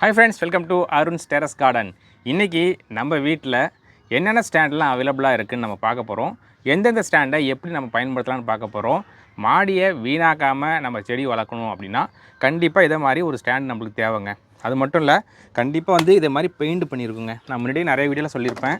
Hi friends welcome to Arun's terrace garden இன்றைக்கி நம்ம வீட்டில் என்னென்ன ஸ்டாண்ட்லாம் அவைலபிளாக இருக்குதுன்னு நம்ம பார்க்க போகிறோம் எந்தெந்த ஸ்டாண்டை எப்படி நம்ம பயன்படுத்தலாம்னு பார்க்க போகிறோம் மாடியை வீணாக்காமல் நம்ம செடி வளர்க்கணும் அப்படின்னா கண்டிப்பாக இதை மாதிரி ஒரு ஸ்டாண்ட் நம்மளுக்கு தேவைங்க. அது மட்டும் இல்லை கண்டிப்பாக வந்து இதே மாதிரி பெயிண்ட் பண்ணியிருக்குங்க நான் முன்னாடியே நிறைய வீடியோவில் சொல்லியிருப்பேன்.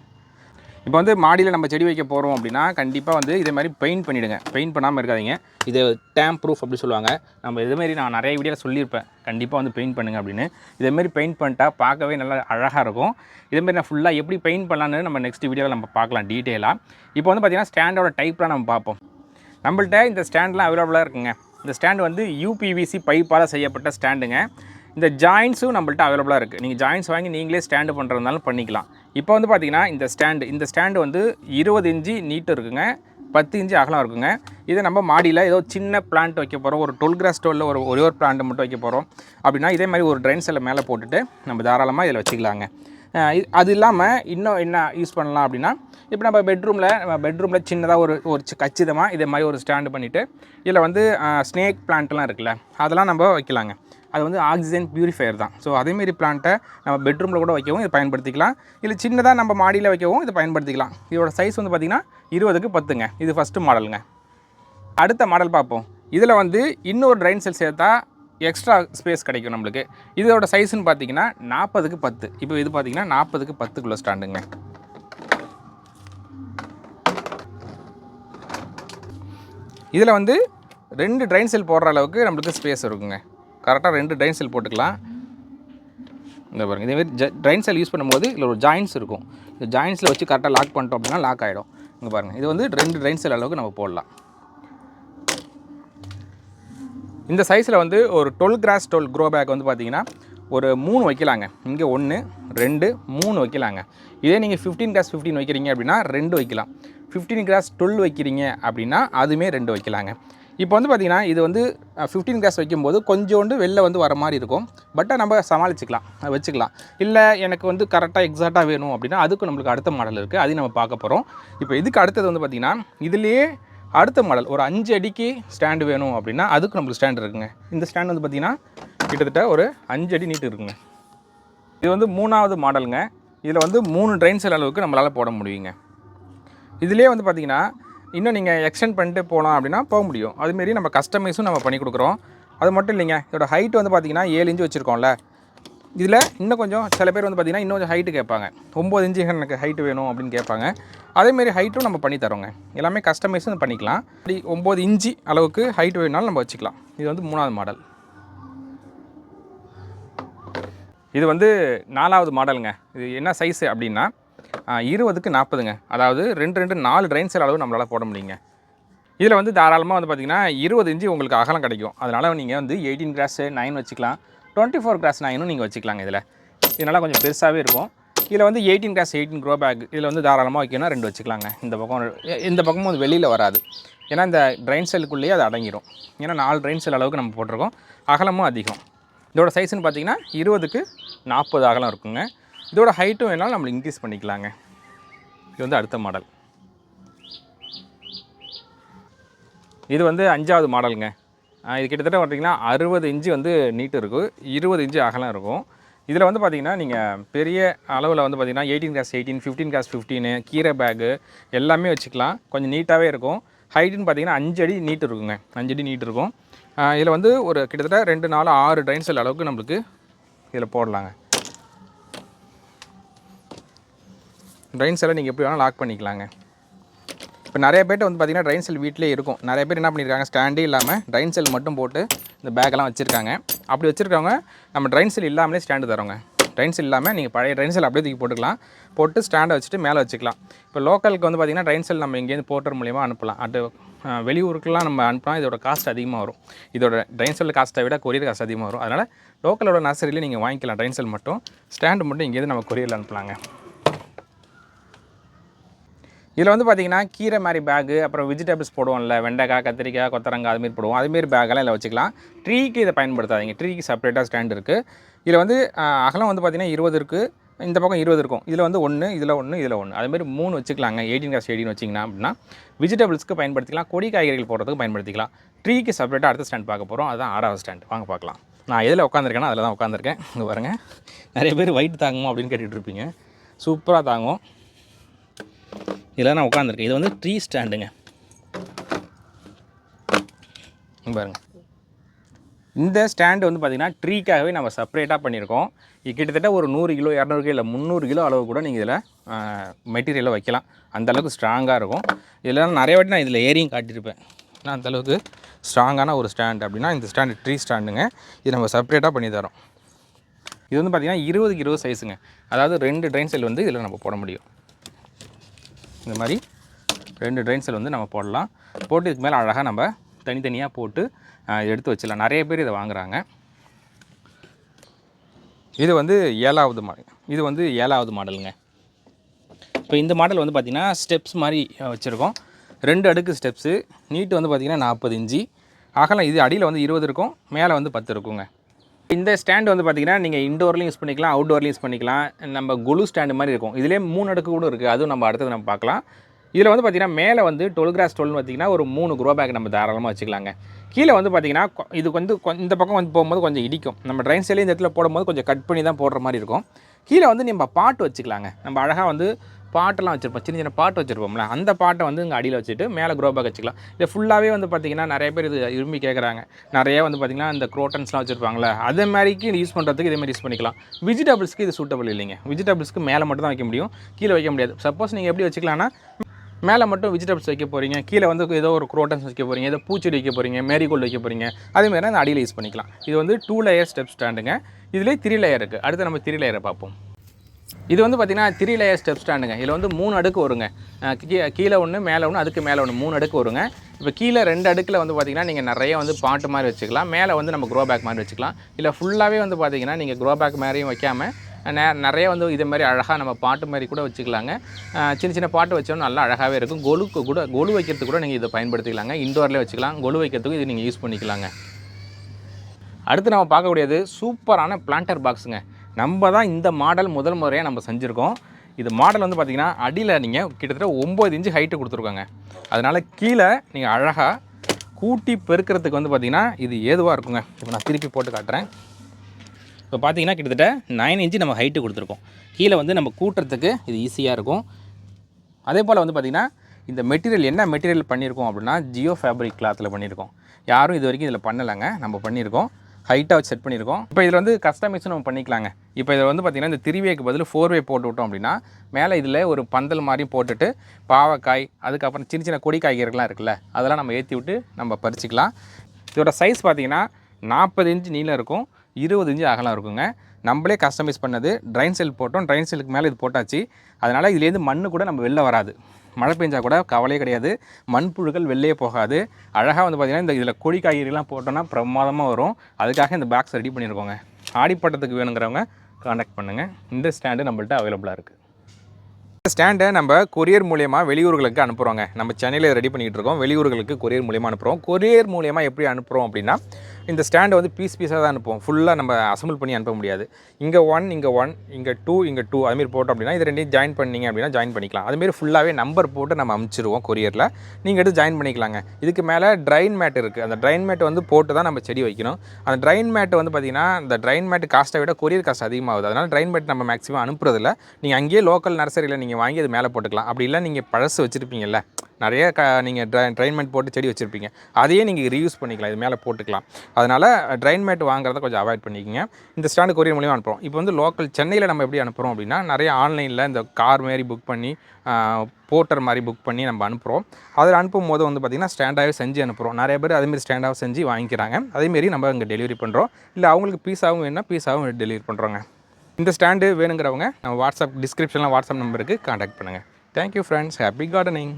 இப்போ வந்து மாடியில் நம்ம செடி வைக்க போகிறோம் அப்படின்னா கண்டிப்பாக வந்து இதே மாதிரி பெயிண்ட் பண்ணிவிடுங்க பெயிண்ட் பண்ணாமல் இருக்காதிங்க. இது டேம் ப்ரூஃப் அப்படி சொல்லுவாங்க. நம்ம இதேமாரி நான் நிறைய வீடியோவில் சொல்லியிருப்பேன். கண்டிப்பாக வந்து பெயிண்ட் பண்ணுங்க அப்படின்னு. இதேமாரி பெயிண்ட் பண்ணிட்டா பார்க்கவே நல்லா அழகாக இருக்கும். இதேமாரி நான் ஃபுல்லாக எப்படி பெயிண்ட் பண்ணலான்னு நம்ம நெக்ஸ்ட் வீடியோவில் நம்ம பார்க்கலாம் டீட்டெயிலாக இப்போ வந்து பார்த்திங்கன்னா ஸ்டாண்டோட டைப்லாம் நம்ம பார்ப்போம். நம்மள்ட்ட இந்த ஸ்டாண்ட்லாம் அவைலபிளாக இருக்குங்க. இந்த ஸ்டாண்ட் வந்து யூபிவிசி பைப்பால் செய்யப்பட்ட ஸ்டாண்டுங்க இந்த ஜாயின்ஸும் நம்மள்ட்ட அவைலபிளாக இருக்குது நீங்கள் ஜாயின்ஸ் வாங்கி நீங்களே ஸ்டாண்டு பண்ணுறதுனாலும் பண்ணிக்கலாம். இப்போ வந்து பார்த்திங்கன்னா இந்த ஸ்டாண்டு இந்த ஸ்டாண்டு வந்து இருபது இன்ச்சு நீட்டு இருக்குங்க பத்து இன்ச்சு அகலம் இருக்குங்க. இதை நம்ம மாடியில் ஏதோ சின்ன பிளான்ட் வைக்க போகிறோம் ஒரு டுவெல் கிராஸ் ஸ்டோரில் ஒரு ஒரே ஒரு பிளான்ட் மட்டும் வைக்க போகிறோம் அப்படின்னா இதே மாதிரி ஒரு ட்ரைன் செல்லை மேலே போட்டுட்டு நம்ம தாராளமாக இதில் வச்சுக்கலாங்க. அது இல்லாமல் இன்னும் என்ன யூஸ் பண்ணலாம் அப்படின்னா இப்போ நம்ம பெட்ரூமில் நம்ம பெட்ரூமில் சின்னதாக ஒரு ஒரு கச்சிதமாக இதே மாதிரி ஒரு ஸ்டாண்டு பண்ணிவிட்டு இதில் வந்து ஸ்னேக் பிளான்ட்லாம் இருக்குல்ல அதெல்லாம் நம்ம வைக்கலாங்க. அது வந்து ஆக்சிஜன் பியூரிஃபையர் தான். ஸோ அதேமாரி பிளான்ட்டை நம்ம பெட்ரூமில் கூட வைக்கவும் இதை பயன்படுத்திக்கலாம். இல்லை சின்னதாக நம்ம மாடியில் வைக்கவும் இதை பயன்படுத்திக்கலாம். இதோட சைஸ் வந்து பார்த்திங்கன்னா இருபதுக்கு பத்துங்க. இது ஃபஸ்ட்டு மாடலுங்க அடுத்த மாடல் பார்ப்போம். இதில் வந்து இன்னொரு ட்ரைன் செல் சேர்த்தா எக்ஸ்ட்ரா ஸ்பேஸ் கிடைக்கும் நம்மளுக்கு. இதோட சைஸ்ன்னு பார்த்தீங்கன்னா நாற்பதுக்கு பத்து. இப்போ இது பார்த்தீங்கன்னா நாற்பதுக்கு பத்துக்குள்ளே ஸ்டாண்டுங்க இதில் வந்து ரெண்டு ட்ரைன் செல் போடுற அளவுக்கு நம்மளுக்கு ஸ்பேஸ் இருக்குங்க. கரெக்டாக ரெண்டு ட்ரைன் செல் போட்டுக்கலாம். இந்த பாருங்க இதேமாரி ஜ ட்ரைன் செல் யூஸ் பண்ணும்போது இதில் ஒரு ஜாயின்ஸ் இருக்கும். இந்த ஜாயின்ஸில் வச்சு கரெக்டாக லாக் பண்ணிட்டோம் அப்படின்னா லாக் ஆகிடும் இங்கே பாருங்கள் இது வந்து ரெண்டு ட்ரைன் செல் அளவுக்கு நம்ம போடலாம். இந்த சைஸில் வந்து ஒரு twelve cross twelve grow bag வந்து பார்த்தீங்கன்னா ஒரு மூணு வைக்கலாங்க. இங்கே ஒன்று ரெண்டு மூணு வைக்கலாங்க. இதே நீங்கள் ஃபிஃப்டீன் கிராஸ் ஃபிஃப்டீன் வைக்கிறீங்க அப்படின்னா ரெண்டு வைக்கலாம். ஃபிஃப்டீன் கிராஸ் டுவெல் வைக்கிறீங்க அப்படின்னா அதுவுமே ரெண்டு வைக்கலாங்க. இப்போ வந்து பார்த்தீங்கன்னா இது வந்து ஃபிஃப்டீன் கிளாஸ் வைக்கும்போது கொஞ்சோண்டு வெளில வந்து வர மாதிரி இருக்கும். பட் நம்ம சமாளிச்சிக்கலாம் வச்சுக்கலாம். இல்லை எனக்கு வந்து கரெக்டாக எக்ஸாக்டாக வேணும் அப்படின்னா அதுக்கு நம்மளுக்கு அடுத்த மாடல் இருக்குது அதையும் நம்ம பார்க்க போகிறோம் இப்போ இதுக்கு அடுத்தது வந்து பார்த்திங்கன்னா இதுலேயே அடுத்த மாடல் ஒரு அஞ்சு அடிக்கு ஸ்டாண்டு வேணும் அப்படின்னா அதுக்கு நம்மளுக்கு ஸ்டாண்ட் இருக்குங்க. இந்த ஸ்டாண்ட் வந்து பார்த்திங்கன்னா கிட்டத்தட்ட ஒரு அஞ்சு அடி நீட்டு இருக்குங்க. இது வந்து மூணாவது மாடலுங்க இதில் வந்து மூணு ட்ரெயின் செல் அளவுக்கு நம்மளால் போட முடியுங்க. இதுலேயே வந்து பார்த்திங்கன்னா இன்னும் நீங்கள் எக்ஸ்டெண்ட் பண்ணிட்டு போகலாம் அப்படின்னா போக முடியும். அதுமாரி நம்ம கஸ்டமைஸும் நம்ம பண்ணி கொடுக்குறோம். அது மட்டும் இல்லைங்க இதோட ஹைட் வந்து பார்த்திங்கன்னா ஏழு இன்ச்சு வச்சுருக்கோம்ல. இதில் இன்னும் கொஞ்சம் சில பேர் வந்து பார்த்திங்கன்னா இன்னும் கொஞ்சம் ஹைட்டு கேட்பாங்க. ஒம்பது இன்ச்சு எனக்கு ஹைட்டு வேணும் அப்படின்னு கேட்பாங்க. அதேமாரி ஹைட்டும் நம்ம பண்ணி தரோங்க. எல்லாமே கஸ்டமைஸும் பண்ணிக்கலாம். இப்படி ஒம்பது இன்ச்சு அளவுக்கு ஹைட் வேணுனாலும் நம்ம வச்சுக்கலாம். இது வந்து மூணாவது மாடல் இது வந்து நாலாவது மாடலுங்க இது என்ன சைஸு அப்படின்னா இருபதுக்கு நாற்பதுங்க. அதாவது ரெண்டு ரெண்டு நாலு ட்ரைன் செல் அளவு நம்மளால் போட முடியுங்க. இதில் வந்து தாராளமாக வந்து பார்த்திங்கன்னா இருபது இன்ச்சு உங்களுக்கு அகலம் கிடைக்கும். அதனால் நீங்கள் வந்து எயிட்டீன் கிராஸ் நைன் வச்சுக்கலாம். டுவெண்ட்டி ஃபோர் கிராஸ் நைனும் நீங்கள் வச்சுக்கலாங்க இதில். இதனால் கொஞ்சம் பெருசாகவே இருக்கும். இதில் வந்து eighteen cross eighteen grow bag இதில் வந்து தாராளமாக வைக்கணும்னா ரெண்டு வச்சுக்கலாங்க. இந்த பக்கம் இந்த பக்கமும் அது வெளியில் வராது. ஏன்னா இந்த ட்ரைன் செல்லுக்குள்ளேயே அது அடங்கிடும் ஏன்னா நாலு ட்ரைன் செல் அளவுக்கு நம்ம போட்டிருக்கோம். அகலமும் அதிகம். இதோட சைஸ்ன்னு பார்த்தீங்கன்னா இருபதுக்கு நாற்பது அகலம் இருக்குங்க. இதோட ஹைட்டும் வேணாலும் நம்மளுக்கு இன்க்ரீஸ் பண்ணிக்கலாங்க. இது வந்து அடுத்த மாடல் இது வந்து அஞ்சாவது மாடலுங்க இது கிட்டத்தட்ட பார்த்தீங்கன்னா அறுபது இன்ச்சு வந்து நீட்டு இருக்கும். இருபது இன்ச்சு அகலம் இருக்கும். இதில் வந்து பார்த்தீங்கன்னா நீங்கள் பெரிய அளவில் வந்து பார்த்தீங்கன்னா eighteen cross eighteen fifteen cross fifteen கீரை பேக்கு எல்லாமே வச்சுக்கலாம். கொஞ்சம் நீட்டாகவே இருக்கும். ஹைட்டுன்னு பார்த்தீங்கன்னா அஞ்சு அடி நீட்டு இருக்குங்க. அஞ்சு அடி நீட் இருக்கும். இதில் வந்து ஒரு கிட்டத்தட்ட ரெண்டு நாலு ஆறு ட்ரைன்ஸ் அளவுக்கு நம்மளுக்கு இதில் போடலாங்க. ட்ரைன் செல்லை நீங்கள் எப்படி வேணால் லாக் பண்ணிக்கலாங்க. இப்போ நிறைய பேர்ட்ட வந்து பார்த்தீங்கன்னா ட்ரைன் செல் வீட்டிலே இருக்கும். நிறைய பேர் என்ன பண்ணியிருக்காங்க ஸ்டாண்டே இல்லாமல் ட்ரைன் செல் மட்டும் போட்டு இந்த பேக்கெல்லாம் வச்சுருக்காங்க. அப்படி வச்சுருக்கவங்க நம்ம ட்ரைன் செல் இல்லாமலே ஸ்டாண்டு தரோங்க. ட்ரைன் செல் இல்லாமல் நீங்கள் பழைய ட்ரைன் செல் அப்படியே தூக்கி போட்டுக்கலாம். போட்டு ஸ்டாண்டை வச்சுட்டு மேலே வச்சுக்கலாம். இப்போ லோக்கலுக்கு வந்து பார்த்தீங்கன்னா ட்ரைன் செல் நம்ம இங்கேருந்து போர்ட்டர் மூலியமாக அனுப்பலாம். அது அஹ், வெளியூருக்குலாம் நம்ம அனுப்பலாம் இதோட காஸ்ட் அதிகமாக வரும். இதோட ட்ரைன் செல் காஸ்ட்டை விட கொரியர் காஸ்ட் அதிகமாக வரும். அதனால் லோக்கலோட நர்சரியிலே நீங்கள் வாங்கிக்கலாம். ட்ரைன் செல் மட்டும் ஸ்டாண்டு மட்டும் இங்கேருந்து நம்ம கொரியரில் அனுப்பலாங்க. இதில் வந்து பார்த்தீங்கன்னா கீரை மாதிரி பேகு அப்புறம் வெஜிடபிள்ஸ் போடுவோம்ல வெண்டைக்காய் கத்திரிக்காய் கொத்தரங்காய் அதுமாரி போடுவோம். அதுமாரி பேக்கெல்லாம் இதில் வச்சுக்கலாம். ட்ரீக்கு இதை பயன்படுத்தாதீங்க. ட்ரீக்கு செப்பரேட்டாக ஸ்டாண்ட் இருக்குது இதில் வந்து அகலம் வந்து பார்த்திங்கன்னா இருபது இருக்குது இந்த பக்கம் இருபது இருக்கும். இதில் வந்து ஒன்று இதில் ஒன்று இதில் ஒன்று அதுமாரி மூணு வச்சுக்கலாங்க. எயிட்டீன் கிளாஸ் எயிட்டின் வச்சிங்கன்னா அப்படின்னா வெஜிடபிள்ஸ்க்கு பயன்படுத்திக்கலாம். கொடி காய்கறிகள் போடுறதுக்கு பயன்படுத்திக்கலாம். ட்ரீக்கு செப்பரேட்டாக அடுத்த ஸ்டாண்ட் பார்க்க போகிறோம் அதுதான் ஆறாவது ஸ்டாண்ட் வாங்க பார்க்கலாம். நான் எதில் உட்காந்துருக்கேன்னா அதில் தான் உட்காந்துருக்கேன். இங்கே பாருங்கள் நிறைய பேர் வெயிட் தாங்குமோ அப்படின்னு கேட்டுகிட்டு இருப்பீங்க. சூப்பராக தாங்கும் இதில் நான் உட்காந்துருக்கேன் இது வந்து ட்ரீ ஸ்டாண்டுங்க. பாருங்க. இந்த ஸ்டாண்டு வந்து பார்த்திங்கன்னா ட்ரீக்காகவே நம்ம செப்பரேட்டாக பண்ணியிருக்கோம். இது கிட்டத்தட்ட ஒரு நூறு கிலோ இரநூறு கிலோ இல்லை முந்நூறு கிலோ அளவு கூட நீங்கள் இதில் மெட்டீரியலை வைக்கலாம். அந்தளவுக்கு ஸ்ட்ராங்காக இருக்கும். இதில் நிறைய வாட்டி நான் இதில் ஏரியும் காட்டியிருப்பேன். நான் அந்தளவுக்கு ஸ்ட்ராங்கான ஒரு ஸ்டாண்ட் அப்படின்னா இந்த ஸ்டாண்டு ட்ரீ ஸ்டாண்டுங்க. இது நம்ம செப்பரேட்டாக பண்ணி தரோம். இது வந்து பார்த்திங்கன்னா இருபதுக்கு இருபது சைஸுங்க அதாவது ரெண்டு ட்ரெயின் செல் வந்து இதில் நம்ம போட முடியும். இந்த மாதிரி ரெண்டு ட்ரைன் செல் வந்து நம்ம போடலாம். போட்டு இதுக்கு மேலே அழகாக நம்ம தனித்தனியாக போட்டு எடுத்து வச்சிடலாம். நிறைய பேர் இதை வாங்குறாங்க. இது வந்து ஏழாவது மாடல் இது வந்து ஏழாவது மாடலுங்க இப்போ இந்த மாடல் வந்து பார்த்திங்கன்னா ஸ்டெப்ஸ் மாதிரி வச்சுருக்கோம். ரெண்டு அடுக்கு ஸ்டெப்ஸு நீட்டு வந்து பார்த்திங்கன்னா நாற்பது இன்ச்சு. அகலம் இது அடியில் வந்து இருபது இருக்கும். மேலே வந்து பத்து இருக்குங்க. இந்த ஸ்டாண்ட் வந்து பார்த்தீங்கன்னா நீங்கள் இண்டோர்லையும் யூஸ் பண்ணிக்கலாம் அவுட்டோர்லையும் யூஸ் பண்ணிக்கலாம். நம்ம குளு ஸ்டாண்டு மாதிரி இருக்கும். இதிலே மூணு அடுக்கு கூட இருக்குது அதுவும் நம்ம அடுத்தது நம்ம பார்க்கலாம் இதில் வந்து பார்த்திங்கன்னா மேலே வந்து டொல் கிராஸ் டொல்னு பார்த்திங்கன்னா ஒரு மூணு குரோ பேக் நம்ம தாராளமாக வச்சுக்கலாங்க. கீழே வந்து பார்த்திங்கன்னா கொ- இது வந்து கொ- இந்த பக்கம் வந்து போகும்போது கொஞ்சம் இடிக்கும். நம்ம ட்ரைன் ஸ்டைலே இந்த இடத்துல போடும்போது கொஞ்சம் கட் பண்ணி தான் போடுற மாதிரி இருக்கும். கீழே வந்து நம்ம பாட்டு வச்சுக்கலாங்க. நம்ம அழகாக வந்து பாட்டெல்லாம் வச்சுருப்போம். சின்ன சின்ன பாட்டு வச்சுருப்போம்ல அந்த பாட்டை வந்து இங்கே அடியில் வச்சுட்டு மேலே க்ரோ பேக் வச்சுக்கலாம். இது ஃபுல்லாகவே வந்து பார்த்திங்கன்னா நிறைய பேர் இது விரும்பி கேட்குறாங்க நிறைய வந்து பார்த்திங்கன்னா இந்த குரோட்டன்ஸ்லாம் வச்சுருப்பாங்களே அதே மாதிரிக்கு யூஸ் பண்ணுறதுக்கு இதே மாதிரி யூஸ் பண்ணிக்கலாம். வெஜிடபிள்ஸ்க்கு இது சூட்டபிள் இல்லைங்க. வெஜிடபிள்ஸ்க்கு மேலே மட்டும் தான் வைக்க முடியும். கீழே வைக்க முடியாது. சப்போஸ் நீங்கள் எப்படி வச்சுக்கலாம்னா மேலே மட்டும் வெஜிடபிள்ஸ் வைக்க போகிறீங்க கீழே வந்து ஏதோ ஒரு குரோட்டன்ஸ் வைக்க போகிறீங்க ஏதோ பூச்செடி வைக்க போகிறீங்க மேரிகோல்டு வைக்க போகிறீங்க அதே மாதிரி அந்த அடியில் யூஸ் பண்ணிக்கலாம். இது வந்து டூ லேயர் ஸ்டெப் ஸ்டாண்டுங்க இதிலே த்ரீ லேயர் இருக்குது அடுத்து நம்ம த்ரீ லேயரை பார்ப்போம். இது வந்து பார்த்திங்கன்னா த்ரீ லேயர் ஸ்டெப் ஸ்டாண்டுங்க இதில் வந்து மூணு அடுக்கு வருங்க. கீழே ஒன்று மேலே ஒன்று அதுக்கு மேலே ஒன்று மூணு அடுக்கு வருங்க. இப்போ கீழே ரெண்டு அடுக்கில் வந்து பார்த்திங்கன்னா நீங்கள் நிறைய வந்து பாட்டு மாதிரி வச்சுக்கலாம். மேலே வந்து நம்ம க்ரோ பேக் மாதிரி வச்சுக்கலாம். இல்லை ஃபுல்லாகவே வந்து பார்த்திங்கன்னா நீங்கள் க்ரோ பேக் மாதிரியும் வைக்காமல் நே நிறைய வந்து இதே மாதிரி அழகாக நம்ம பாட்டு மாதிரி கூட வச்சுக்கலாங்க. சின்ன சின்ன பாட்டு வச்சோம் நல்லா அழகாகவே இருக்கும். கொலுக்கு கூட கொலு வைக்கிறதுக்கு கூட நீங்கள் இதை பயன்படுத்திக்கலாங்க. இண்டோரில் வச்சுக்கலாம். கொலு வைக்கிறதுக்கு இது நீங்கள் யூஸ் பண்ணிக்கலாங்க. அடுத்து நம்ம பார்க்கக்கூடியது சூப்பரான பிளான்டர் பாக்ஸுங்க நம்ம தான் இந்த மாடல் முதல் முறையாக நம்ம செஞ்சுருக்கோம். இது மாடல் வந்து பார்த்திங்கன்னா அடியில் நீங்கள் கிட்டத்தட்ட ஒம்பது இன்ச்சு ஹைட்டு கொடுத்துருக்காங்க. அதனால் கீழே நீங்கள் அழகாக கூட்டி பெருக்கிறதுக்கு வந்து பார்த்திங்கன்னா இது ஏதுவாக இருக்குங்க. இப்போ நான் திருப்பி போட்டு காட்டுறேன். இப்போ பார்த்தீங்கன்னா கிட்டத்தட்ட நைன் இன்ச்சு நம்ம ஹைட்டு கொடுத்துருக்கோம். கீழே வந்து நம்ம கூட்டுறதுக்கு இது ஈஸியாக இருக்கும். அதே போல் வந்து பார்த்திங்கன்னா இந்த மெட்டீரியல் என்ன மெட்டீரியல் பண்ணியிருக்கோம் அப்படின்னா ஜியோ ஃபேப்ரிக் கிளாத்தில் பண்ணியிருக்கோம் யாரும் இது வரைக்கும் இதில் பண்ணலைங்க. நம்ம பண்ணியிருக்கோம் ஹைட்டாக வச்சு செட் பண்ணியிருக்கோம். இப்போ இதில் வந்து கஸ்டமைஸும் நம்ம பண்ணிக்கலாங்க. இப்போ இதில் வந்து பார்த்திங்கன்னா இந்த திரிவேக்கு பதில் ஃபோர் வே போட்டு விட்டோம் அப்படின்னா மேலே இதில் ஒரு பந்தல் மாதிரியும் போட்டுட்டு பாவக்காய் அதுக்கப்புறம் சின்ன சின்ன கொடி காய்கறிகள்லாம் இருக்குல்ல அதெல்லாம் நம்ம ஏற்றி விட்டு நம்ம பறிச்சிக்கலாம். இதோட சைஸ் பார்த்தீங்கன்னா நாற்பது இன்ச்சு நீளம் இருக்கும் இருபது இன்ச்சு அகலம் இருக்குங்க. நம்மளே கஸ்டமைஸ் பண்ணது ட்ரைன் செல் போட்டோம் ட்ரைன் செல்லுக்கு மேலே இது போட்டாச்சு. அதனால் இதுலேருந்து மண்ணு கூட நம்ம வெளில வராது. மழை பெஞ்சால் கூட கவலையே கிடையாது. மண்புழுக்கள் வெளியே போகாது. அழகாக வந்து பார்த்திங்கன்னா இந்த இதில் கொடி காய்கறிலாம் போட்டோன்னா பிரமாதமாக வரும். அதுக்காக இந்த பாக்ஸ் ரெடி பண்ணியிருக்கோங்க ஆடிப்பட்டத்துக்கு வேணுங்கிறவங்க காண்டாக்ட் பண்ணுங்கள் இந்த ஸ்டாண்டு நம்மள்ட்ட அவைலபிளாக இருக்குது இந்த ஸ்டாண்டை நம்ம கொரியர் மூலியமா வெளியூர்களுக்கு அனுப்புகிறோங்க நம்ம சென்னையில் ரெடி பண்ணிகிட்டு இருக்கோம். வெளியூர்களுக்கு கொரியர் மூலியமாக அனுப்புகிறோம் கொரியர் மூலியமாக எப்படி அனுப்புகிறோம் அப்படின்னா இந்த ஸ்டாண்டை வந்து பீஸ் பீஸாக தான் அனுப்புவோம். ஃபுல்லாக நம்ம அசம்பிள் பண்ணி அனுப்ப முடியாது. இங்கே ஒன் இங்கே ஒன் இங்கே டூ இங்கே டூ அதுமாரி போட்டோம் அப்படின்னா இது ரெண்டையும் ஜாயின் பண்ணீங்க அப்படின்னா ஜாயின் பண்ணிக்கலாம். அதுமாரி ஃபுல்லாகவே நம்பர் போட்டு நம்ம அமுச்சிடுவோம் கொரியரில் நீங்கள் எடுத்து ஜாயின் பண்ணிக்கலாங்க. இதுக்கு மேலே ட்ரைன் மேட் இருக்குது அந்த ட்ரைன் மேட் வந்து போட்டு தான் நம்ம செடி வைக்கணும். அந்த ட்ரைன் மேட் வந்து பார்த்திங்கன்னா இந்த ட்ரைன் மேட் காஸ்ட்டை விட கொரியர் காஸ்ட் அதிகமாகுது. அதனால் ட்ரைன் மேட் நம்ம மேக்ஸிமம் அனுப்புறதில்ல. நீங்கள் அங்கேயே லோக்கல் நர்சரியில் நீங்கள் வாங்கி அது மேலே போட்டுக்கலாம். அப்படி இல்லை நீங்கள் பழசு வச்சுருப்பீங்கல்ல. நிறைய க நீங்கள் ட்ரை ட்ரைன்மெண்ட் போட்டு செடி வச்சுருப்பீங்க. அதையே நீங்கள் ரீயூஸ் பண்ணிக்கலாம். இது மேலே போட்டுக்கலாம். அதனால் ட்ரைன்மெண்ட் வாங்குறத கொஞ்சம் அவாய்ட் பண்ணிக்கோங்க. இந்த ஸ்டாண்டு கொரியர் மூலியமாக அனுப்புகிறோம் இப்போ வந்து லோக்கல் சென்னையில் நம்ம எப்படி அனுப்புகிறோம் அப்படின்னா நிறைய ஆன்லைனில் இந்த கார் மாதிரி புக் பண்ணி போர்ட்டர் மாதிரி புக் பண்ணி நம்ம அனுப்புகிறோம் அதில் அனுப்பும் போது வந்து பார்த்திங்கன்னா ஸ்டாண்டாகவே செஞ்சு அனுப்புகிறோம் நிறைய பேர் அதேமாரி ஸ்டாண்டாக செஞ்சு வாங்கிக்கிறாங்க. அதேமாரி நம்ம இங்கே டெலிவரி பண்ணுறோம் இல்லை அவங்களுக்கு பீஸாகவும் வேணும்னா பீஸாகவும் டெலிவரி பண்ணுறோங்க இந்த ஸ்டாண்டு வேணுங்கிறவங்க நம்ம வாட்ஸ்அப் டிஸ்கிரிப்ஷனில் வாட்ஸ்அப் நம்பருக்கு காண்டாக்ட் பண்ணுங்கள் தேங்க்யூ ஃப்ரெண்ட்ஸ் ஹாப்பி கார்டனிங்